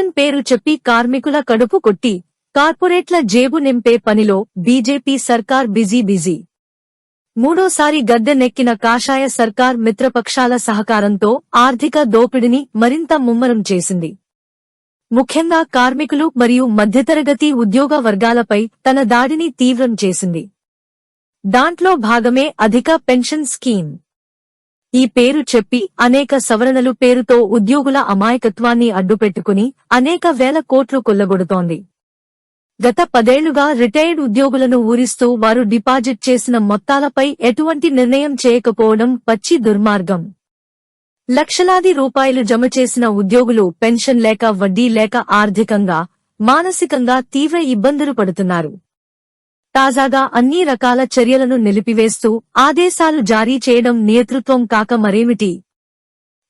పేరు చెప్పి కార్మికుల కడుపు కొట్టి కార్పొరేట్ల జేబు నింపే పనిలో బీజేపీ సర్కార్ బిజీ బిజీ. మూడోసారి గద్దెనెక్కిన కాషాయ సర్కార్ మిత్రపక్షాల సహకారంతో ఆర్థిక దోపిడిని మరింత ముమ్మరం చేసింది. ముఖ్యంగా కార్మికులు మరియు మధ్యతరగతి ఉద్యోగ వర్గాలపై తన దాడిని తీవ్రం చేసింది. దాంట్లో భాగమే అధిక పెన్షన్ స్కీమ్. ఈ పేరు చెప్పి అనేక సవరణలు పేరుతో ఉద్యోగుల అమాయకత్వాన్ని అడ్డుపెట్టుకుని అనేక వేల కోట్లు కొల్లగొడుతోంది. గత పదేళ్ళుగా రిటైర్డ్ ఉద్యోగులను ఊరిస్తూ వారు డిపాజిట్ చేసిన మొత్తాలపై ఎటువంటి నిర్ణయం చేయకపోవడం పచ్చి దుర్మార్గం. లక్షలాది రూపాయలు జమ చేసిన ఉద్యోగులు పెన్షన్ లేక వడ్డీ లేక ఆర్థికంగా మానసికంగా తీవ్ర ఇబ్బందులు పడుతున్నారు. తాజాగా అన్ని రకాల చర్యలను నిలిపివేస్తూ ఆదేశాలు జారీ చేయడం నేతృత్వం కాక మరేమిటి?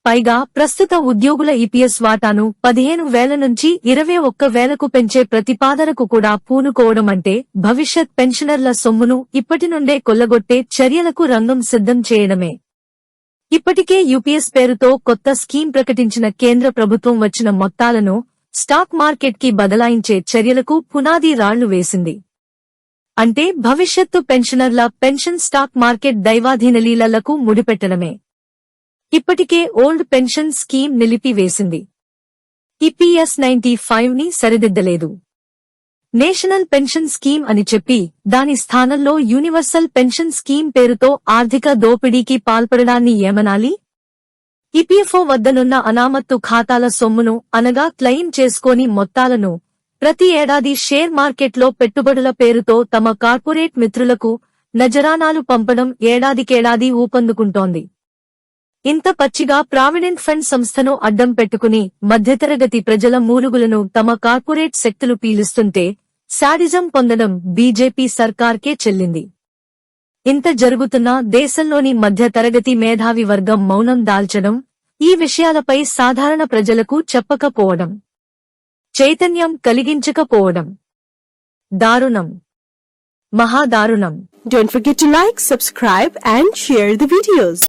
పైగా ప్రస్తుత ఉద్యోగుల ఈపీఎస్ వాటాను పదిహేను వేల నుంచి ఇరవై ఒక్క వేలకు పెంచే ప్రతిపాదనకు కూడా పూనుకోవడం అంటే భవిష్యత్ పెన్షనర్ల సొమ్మును ఇప్పటి నుండే కొల్లగొట్టే చర్యలకు రంగం సిద్ధం చేయడమే. ఇప్పటికే యూపీఎస్ పేరుతో కొత్త స్కీం ప్రకటించిన కేంద్ర ప్రభుత్వం వచ్చిన మొత్తాలను స్టాక్ మార్కెట్కి బదలాయించే చర్యలకు పునాది రాళ్ళు వేసింది. అంటే భవిష్యత్తు పెన్షనర్ల పెన్షన్ స్టాక్ మార్కెట్ దైవాధీనలీలలకు ముడిపెట్టడమే. ఇప్పటికే ఓల్డ్ పెన్షన్ స్కీమ్ నిలిపివేసింది. ఈపీఎస్ నైన్టీ ఫైవ్ని సరిదిద్దలేదు. నేషనల్ పెన్షన్ స్కీమ్ అని చెప్పి దాని స్థానంలో యూనివర్సల్ పెన్షన్ స్కీమ్ పేరుతో ఆర్థిక దోపిడీకి పాల్పడడాన్ని ఏమనాలి? ఈపీఎఫ్ఓ వద్దనున్న అనామత్తు ఖాతాల సొమ్మును అనగా క్లెయిమ్ చేసుకోని మొత్తాలను ప్రతి ఏడాది షేర్ మార్కెట్లో పెట్టుబడుల పేరుతో తమ కార్పొరేట్ మిత్రులకు నజరానాలు పంపడం ఏడాదికేడాది ఊపందుకుంటోంది. ఇంత పచ్చిగా ప్రావిడెంట్ ఫండ్ సంస్థను అడ్డం పెట్టుకుని మధ్యతరగతి ప్రజల మూలుగులను తమ కార్పొరేట్ శక్తులు పీలుస్తుంటే శాడిజం పొందడం బీజేపీ సర్కార్కే చెల్లింది. ఇంత జరుగుతున్నా దేశంలోని మధ్యతరగతి మేధావి వర్గం మౌనం దాల్చడం ఈ విషయాలపై సాధారణ ప్రజలకు చెప్పకపోవడం. చైతన్యం కలిగించకపోవడం. దారుణం. మహాదారుణం. Don't forget like subscribe and share the videos